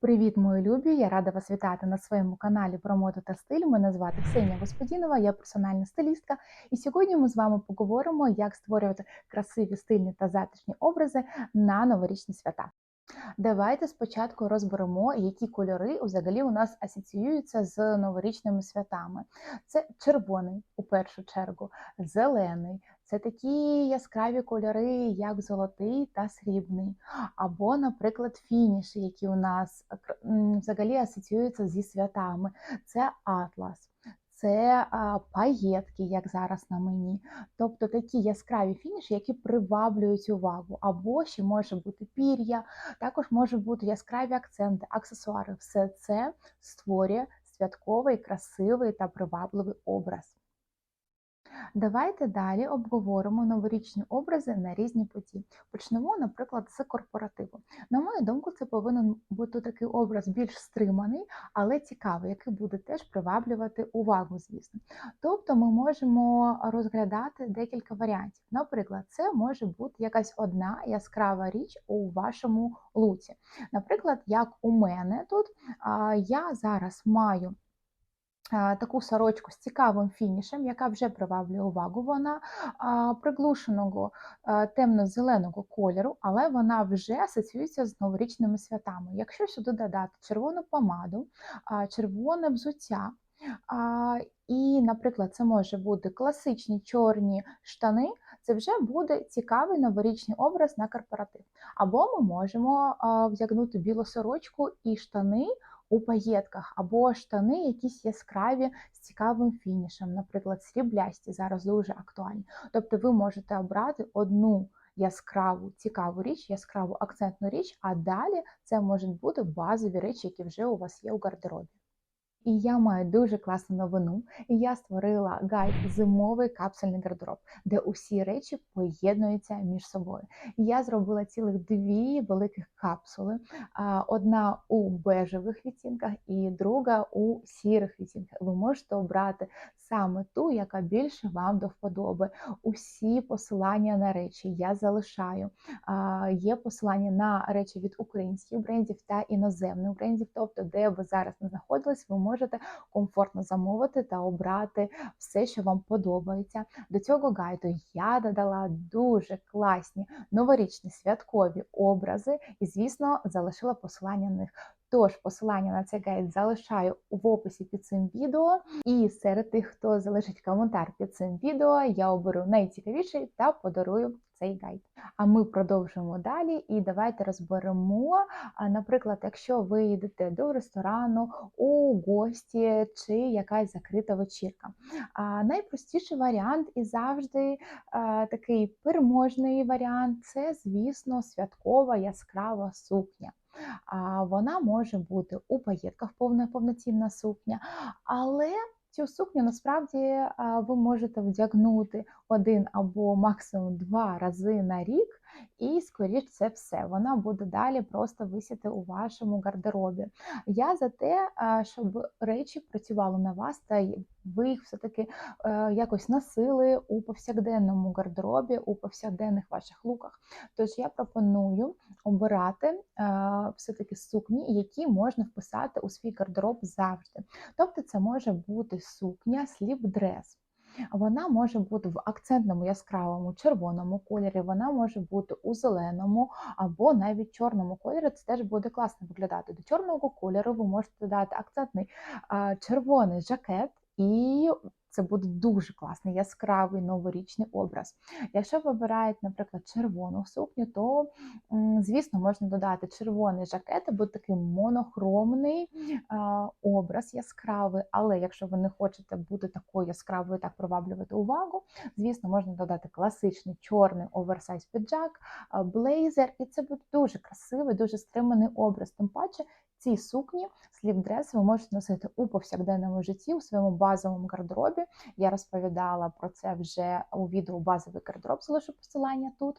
Привіт, мої любі! Я рада вас вітати на своєму каналі про моду та стиль. Мене звати Ксенія Господінова, я персональна стилістка. І сьогодні ми з вами поговоримо, як створювати красиві, стильні та затишні образи на новорічні свята. Давайте спочатку розберемо, які кольори взагалі у нас асоціюються з новорічними святами. Це червоний у першу чергу, зелений. Це такі яскраві кольори, як золотий та срібний, або, наприклад, фініші, які у нас взагалі асоціюються зі святами. Це атлас. Це паєтки, як зараз на мені. Тобто такі яскраві фініші, які приваблюють увагу. Або ще може бути пір'я, також може бути яскраві акценти, аксесуари. Все це створює святковий, красивий та привабливий образ. Давайте далі обговоримо новорічні образи на різні події. Почнемо, наприклад, з корпоративу. На мою думку, це повинен бути такий образ більш стриманий, але цікавий, який буде теж приваблювати увагу, звісно. Тобто ми можемо розглядати декілька варіантів. Наприклад, це може бути якась одна яскрава річ у вашому луці. Наприклад, як у мене тут, я зараз маю таку сорочку з цікавим фінішем, яка вже приваблює увагу. Вона приглушеного темно-зеленого кольору, але вона вже асоціюється з новорічними святами. Якщо сюди додати червону помаду, червоне взуття. І, наприклад, це може бути класичні чорні штани, це вже буде цікавий новорічний образ на корпоратив. Або ми можемо вдягнути білу сорочку і штани у паєтках, або штани якісь яскраві з цікавим фінішем, наприклад, сріблясті зараз дуже актуальні. Тобто ви можете обрати одну яскраву цікаву річ, яскраву акцентну річ, а далі це можуть бути базові речі, які вже у вас є у гардеробі. І я маю дуже класну новину. Я створила гайд зимовий капсульний гардероб, де усі речі поєднуються між собою. Я зробила цілих дві великих капсули: одна у бежевих відтінках і друга у сірих відтінках. Ви можете обрати саме ту, яка більше вам до вподоби. Усі посилання на речі я залишаю. Є посилання на речі від українських брендів та іноземних брендів, тобто, де ви зараз не знаходились, ви можете комфортно замовити та обрати все, що вам подобається. До цього гайду я додала дуже класні новорічні святкові образи, і, звісно, залишила посилання на них. Тож посилання на цей гайд залишаю в описі під цим відео. І серед тих, хто залишить коментар під цим відео, я оберу найцікавіший та подарую цей гайд. А ми продовжуємо далі і давайте розберемо, наприклад, якщо ви йдете до ресторану у гості чи якась закрита вечірка. А Найпростіший варіант і завжди такий переможний варіант це, звісно, святкова яскрава сукня. Вона може бути у паєтках повна повноцінна сукня, але Цю сукню насправді ви можете вдягнути один або максимум два рази на рік, і, скоріш це все, вона буде далі просто висіти у вашому гардеробі. Я за те, щоб речі працювали на вас, та ви їх все-таки е, якось носили у повсякденному гардеробі, у повсякденних ваших луках. Тож я пропоную обирати е, все-таки сукні, які можна вписати у свій гардероб завжди. Тобто, це може бути сукня, сліп-дрес. Вона може бути в акцентному яскравому червоному кольорі, вона може бути у зеленому або навіть чорному кольорі. Це теж буде класно виглядати. До чорного кольору ви можете додати акцентний червоний жакет і це буде дуже класний, яскравий новорічний образ. Якщо вибирають, наприклад, червону сукню, то, звісно, можна додати червоний жакет, або такий монохромний образ яскравий. Але якщо ви не хочете бути такою яскравою, так приваблювати увагу, звісно, можна додати класичний чорний оверсайз піджак, блейзер, і це буде дуже красивий, дуже стриманий образ. Тим паче ці сукні, слів-дрес ви можете носити у повсякденному житті, у своєму базовому гардеробі. Я розповідала про це вже у відео базовий гардероб, залишу посилання тут.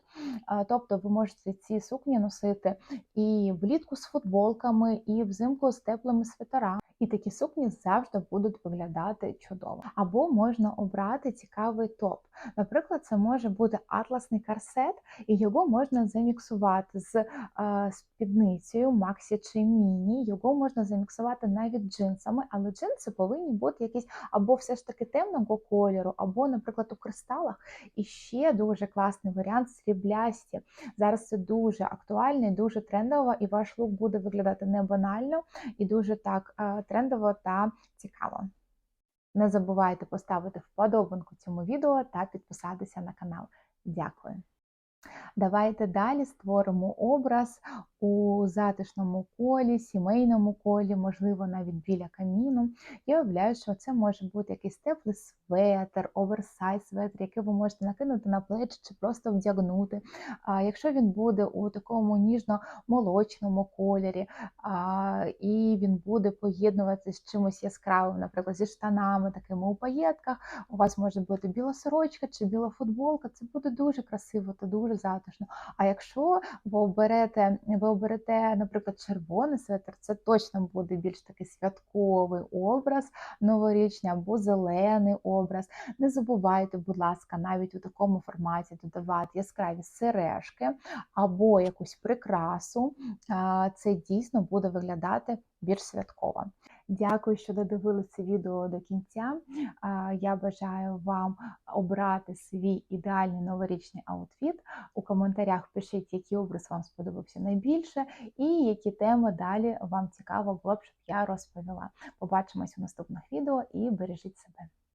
Тобто ви можете ці сукні носити і влітку з футболками, і взимку з теплими свитерами. І такі сукні завжди будуть виглядати чудово. Або можна обрати цікавий топ. Наприклад, це може бути атласний корсет, і його можна заміксувати з спідницею Максі чи Міні його можна заміксувати навіть джинсами, але джинси повинні бути якісь або все ж таки темного кольору, або, наприклад, у кристалах. І ще дуже класний варіант сріблясті. Зараз це дуже актуально дуже трендово, і ваш лук буде виглядати не банально і дуже так е, трендово та цікаво. Не забувайте поставити вподобанку цьому відео та підписатися на канал. Дякую. Давайте далі створимо образ у затишному колі, сімейному колі, можливо, навіть біля каміну. Я уявляю, що це може бути якийсь теплий светр, оверсайз светр, який ви можете накинути на плечі чи просто вдягнути. А якщо він буде у такому ніжно-молочному кольорі, а, і він буде поєднуватися з чимось яскравим, наприклад, зі штанами, такими у паєтках, у вас може бути біла сорочка чи біла футболка, це буде дуже красиво та дуже затишно. А якщо ви оберете, ви оберете, наприклад, червоний светр, це точно буде більш такий святковий образ новорічний або зелений образ. Не забувайте, будь ласка, навіть у такому форматі додавати яскраві сережки або якусь прикрасу. Це дійсно буде виглядати більш святково. Дякую, що додивилися відео до кінця. Я бажаю вам обрати свій ідеальний новорічний аутфіт. У коментарях пишіть, який образ вам сподобався найбільше, і які теми далі вам цікаво було б, щоб я розповіла. Побачимось у наступних відео і бережіть себе.